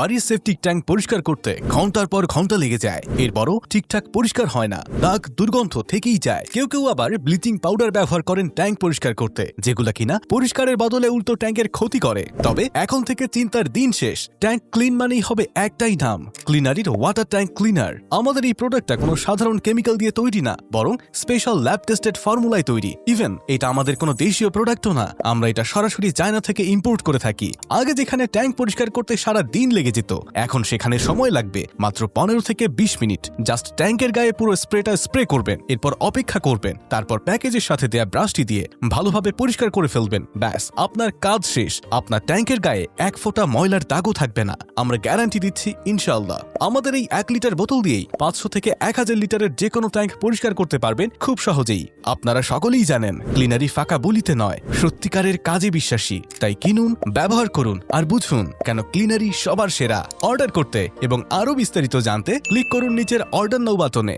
বাড়ির সেফটিক ট্যাঙ্ক পরিষ্কার করতে ঘণ্টার পর ঘণ্টা লেগে যায়। এরপরও ঠিকঠাক পরিষ্কার হয় না। দাগ দুর্গন্ধ থেকেই যায়। কেউ কেউ আবার ব্লিচিং পাউডার ব্যবহার করেন ট্যাঙ্ক পরিষ্কার করতে, যেগুলো কিনা পরিষ্কারের বদলে উল্টো ট্যাঙ্কের ক্ষতি করে। তবে এখন থেকে চিন্তার দিন শেষ। ট্যাঙ্ক ক্লিন মানেই হবে একটাই নাম ক্লিনারির ওয়াটার ট্যাঙ্ক ক্লিনার আমাদের এই প্রোডাক্টটা কোনো সাধারণ কেমিক্যাল দিয়ে তৈরি না, বরং স্পেশাল ল্যাব টেস্টেড ফর্মুলায় তৈরি। ইভেন এটা আমাদের কোনো দেশীয় প্রোডাক্টও না। আমরা এটা সরাসরি চায়না থেকে ইম্পোর্ট করে থাকি। আগে যেখানে ট্যাঙ্ক পরিষ্কার করতে সারা দিন লেগে যেত। এখন সেখানে সময় লাগবে মাত্র পনেরো থেকে বিশ মিনিট। জাস্ট ট্যাঙ্কের গায়ে পুরো স্প্রেটা স্প্রে করবেন, এরপর অপেক্ষা করবেন, তারপর প্যাকেজের সাথে দেয়া ব্রাশটি দিয়ে ভালোভাবে পরিষ্কার করে ফেলবেন। ব্যাস, আপনার কাজ শেষ। আপনার ট্যাঙ্কের গায়ে এক ফোঁটা ময়লার দাগও থাকবে না। আমরা গ্যারান্টি দিচ্ছি, ইনশাআল্লাহ। আমাদের এই এক লিটার বোতল দিয়েই পাঁচশো থেকে এক হাজার লিটারের যে কোনো ট্যাঙ্ক পরিষ্কার করতে পারবেন খুব সহজেই। আপনারা সকলেই জানেন, ক্লিনারি ফাঁকা বলিতে নয়। সত্যিকারের কাজে বিশ্বাসী। তাই কিনুন, ব্যবহার করুন আর বুঝুন কেন ক্লিনারি সবার সেরা। অর্ডার করতে এবং আরও বিস্তারিত জানতে ক্লিক করুন নিচের অর্ডার নৌ বাটনে